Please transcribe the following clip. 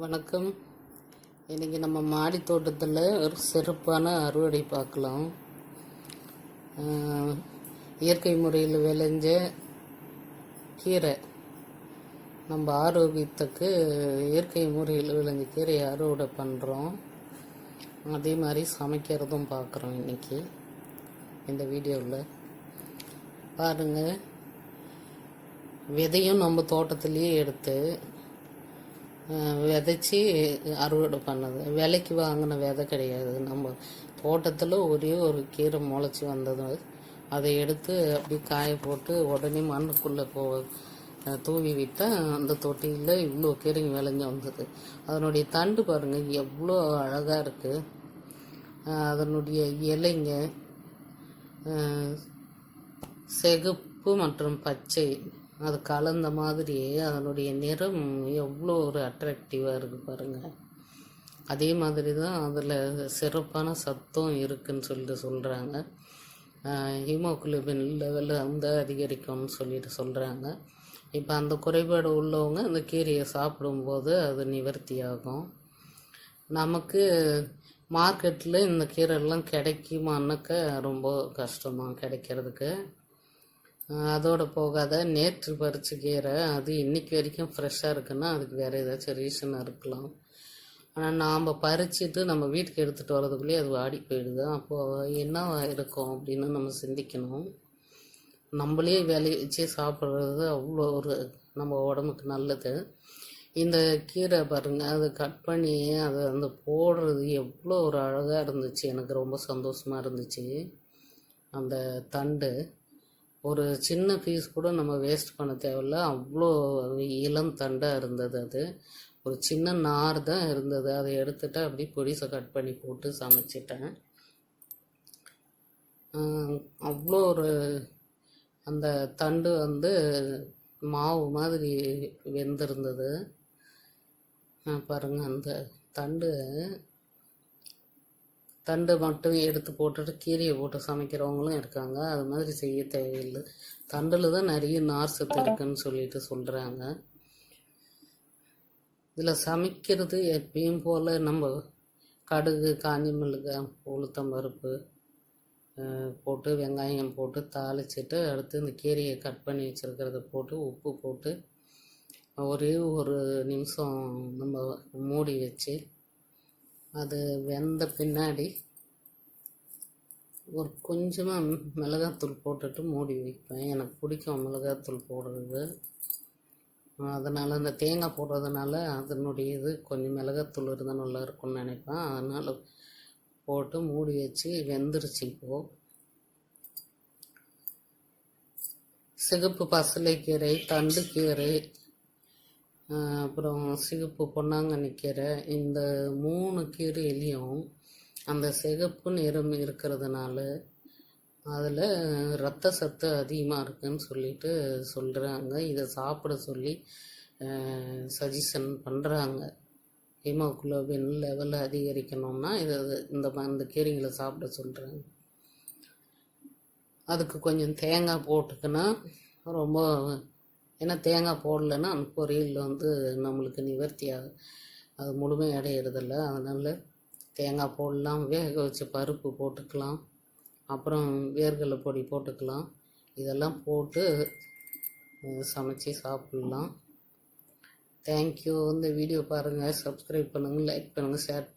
வணக்கம். இன்றைக்கி நம்ம மாடி தோட்டத்தில் ஒரு சிறப்பான அறுவடை பார்க்கலாம். இயற்கை முறையில் விளைஞ்ச கீரை. நம்ம ஆரோக்கியத்துக்கு இயற்கை முறையில் விளைஞ்ச கீரையை அறுவடை பண்ணுறோம் அதே மாதிரி சமைக்கிறதும் பார்க்குறோம் இன்றைக்கி இந்த வீடியோவில் பாருங்கள் விதையும் நம்ம தோட்டத்துலேயே எடுத்து விதைச்சி அறுவடை பண்ணது. விலைக்கு வாங்கின விதை கிடையாது. நம்ம தோட்டத்தில் ஒரே ஒரு கீரை முளைச்சி வந்தது. அதை எடுத்து அப்படியே காய போட்டு உடனே மண்ணுக்குள்ளே போ தூவி விட்டால் அந்த தொட்டியில் இவ்வளோ கீரைங்க விளைஞ்சு வந்தது. அதனுடைய தண்டு பாருங்கள் எவ்வளோ அழகாக இருக்குது அதனுடைய இலைங்க செகுப்பு சிகப்பு மற்றும் பச்சை. அது கலந்த மாதிரி அதனுடைய நிறம் எவ்வளோ ஒரு அட்ராக்டிவாக இருக்குது பாருங்கள் அதே மாதிரி தான் அதில் சிறப்பான சத்தம் இருக்குன்னு சொல்லிட்டு சொல்கிறாங்க ஹீமோகுளோபின் லெவலில் வந்து அதிகரிக்கும்னு சொல்லிட்டு சொல்கிறாங்க இப்போ அந்த குறைபாடு உள்ளவங்க அந்த கீரையை சாப்பிடும்போது அது நிவர்த்தி ஆகும் நமக்கு மார்க்கெட்டில் இந்த கீரைலாம் கிடைக்குமான்னாக்க ரொம்ப கஷ்டமாக கிடைக்கிறதுக்கு. அதோடு போகாத நேற்று பறித்த கீரை அது இன்னைக்கு வரைக்கும் ஃப்ரெஷ்ஷாக இருக்குன்னா அதுக்கு வேறு ஏதாச்சும் ரீசன் இருக்கலாம். ஆனால் நாம் பறிச்சுட்டு நம்ம வீட்டுக்கு எடுத்துகிட்டு வரதுக்குள்ளேயே அது வாடி போயிடுது. அப்போது என்ன இருக்கும் அப்படின்னு நம்ம சிந்திக்கணும். நம்மளே விளைவிச்சு சாப்பிட்றது அவ்வளோ ஒரு நம்ம உடம்புக்கு நல்லது. இந்த கீரை பாருங்கள் அதை கட் பண்ணி அதை அந்த போடுறது எவ்வளோ ஒரு அழகாக இருந்துச்சு. எனக்கு ரொம்ப சந்தோஷமாக இருந்துச்சு. அந்த தண்டு. ஒரு சின்ன பீஸ் கூட நம்ம வேஸ்ட் பண்ண தேவையில்ல. அவ்வளோ இளம் தண்டாக இருந்தது அது. ஒரு சின்ன நார் தான் இருந்தது. அதை எடுத்துட்டு அப்படியே பொடிசை கட் பண்ணி போட்டு சமைச்சிட்டேன். அவ்வளோ ஒரு அந்த தண்டு வந்து மாவு மாதிரி வெந்திருந்தது. பாருங்கள் அந்த தண்டு தண்டு மட்டும் எடுத்து போட்டுட்டு கீரையை போட்டு சமைக்கிறவங்களும் இருக்காங்க. அது மாதிரி செய்ய தேவையில்லை. தண்டில் தான் நிறைய நார் சத்து இருக்குன்னு சொல்லிட்டு சொல்கிறாங்க இதில் சமைக்கிறது எப்பயும் போல் நம்ம கடுகு காஞ்சி மிளகாய் உளுத்தம் பருப்பு போட்டு வெங்காயம் போட்டு தாளிச்சிட்டு அடுத்து இந்த கீரையை கட் பண்ணி வச்சுருக்கிறத போட்டு உப்பு போட்டு ஒரே ஒரு நிமிஷம் நம்ம மூடி வச்சு அது வெந்த பின்னாடி ஒரு கொஞ்சமாக மிளகாத்தூள் போட்டுட்டு மூடி வைப்பேன். எனக்கு பிடிக்கும் மிளகாத்தூள் போடுறது. அதனால் அந்த தேங்காய் போடுறதுனால அதனுடைய இது கொஞ்சம் மிளகாத்தூள் இருந்தால் நல்லா இருக்கும்னு நினைப்பேன். அதனால் போட்டு மூடி வச்சு வெந்துருச்சு இப்போது சிகப்பு பசலைக்கீரை தண்டுக்கீரை அப்புறம் சிகப்பு பொன்னாங்கண்ணி கீரை இந்த மூணு கீரையிலையும் அந்த சிகப்பு நிறம் இருக்கிறதுனால அதில் ரத்த சத்து அதிகமாக இருக்குன்னு சொல்லிட்டு சொல்கிறாங்க இதை சாப்பிட சொல்லி சஜஷன் பண்ணுறாங்க ஹீமோகுளோபின் லெவலை அதிகரிக்கணும்னா இதை இந்த இந்த கீரைங்களை சாப்பிட சொல்கிறாங்க அதுக்கு கொஞ்சம் தேங்காய் போட்டுக்கினா ரொம்ப ஏன்னா தேங்காய் போடலைன்னா அந்த பொரியல் வந்து நம்மளுக்கு நிவர்த்தி ஆகும் அது முழுமை அடையிறதில்ல. அதனால் தேங்காய் போடலாம் வேக வச்ச பருப்பு போட்டுக்கலாம் அப்புறம் வேர்கடலை பொடி போட்டுக்கலாம். இதெல்லாம் போட்டு சமைச்சு சாப்பிட்லாம். தேங்க்யூ இந்த வீடியோ பாருங்கள் சப்ஸ்கிரைப் பண்ணுங்கள் லைக் பண்ணுங்கள் ஷேர் பண்ணுங்கள்